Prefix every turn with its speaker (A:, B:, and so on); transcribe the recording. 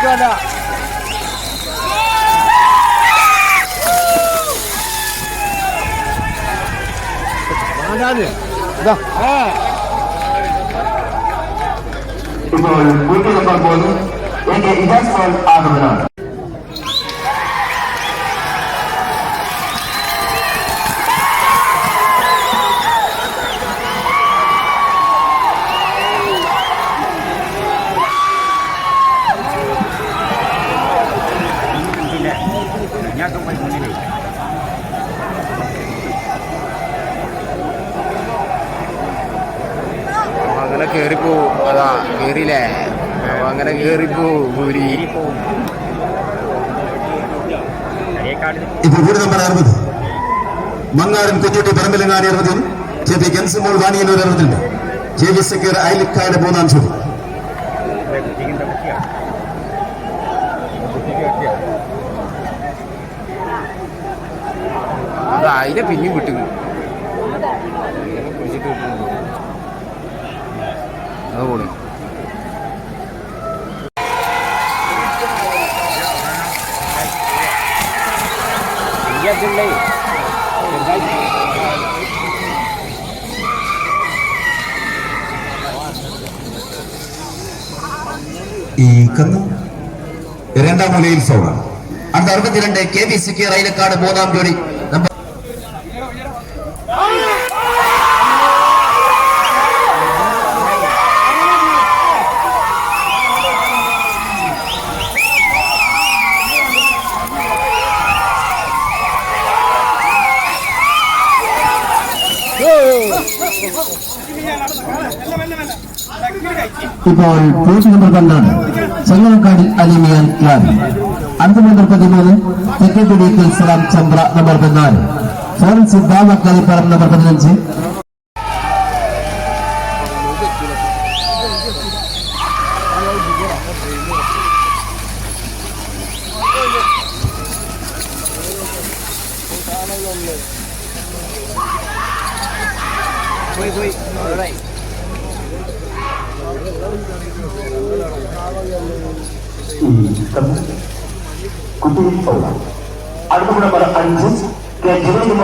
A: നിൽക്കല ഇതാ ആ
B: ഇപ്പോൾ വീട്ടിൽ നമ്പർ മൂന്ന് എ കെ ഇജാസ് മോൾ ആഗമനമാണ്
A: അങ്ങനെ കേറിപ്പോവും. അതാ കേറിയില്ലേ? അങ്ങനെ കേറി പൂരി
C: ഇപ്പോൾ നമ്പർ അറുപത്. മങ്ങാരൻ കുഞ്ഞുട്ടി പറമ്പിലങ്ങാടി അറുപതിൽ ജെ പി കെൻസുമോൾ വാണിയന്നൂർ അറുപതിൽ ജെ വി മൂന്നാം ചോദ്യം
A: അതിനെ പിന്നെയും വിട്ടു പിടിച്ചിട്ട് വിട്ടു അത്
C: രണ്ടാം മൂലയിൽ സോളാണ് അടുത്ത അറുപത്തിരണ്ട് കെ ബി സിക്ക് റൈലക്കാട് മൂന്നാം ജോഡി ഇപ്പോൾ പോസ്റ്റ് നമ്പർ പന്ത്രണ്ട് ചെങ്ങനക്കാടി അലിമിയൻ ക്ലാബ് അഞ്ച് നമ്പർ പതിമൂന്ന് തെക്കേക്കുടി സലാം ചമ്പ്ര നമ്പർ പതിനാല് ഫോറൻസിക് ബാബക്കാലിപ്പറം നമ്പർ പതിനഞ്ച്
A: പോയി പോയി
B: കുട്ടി അടുത്ത നമ്പർ അഞ്ച്. കെ ജിവേന്ദ്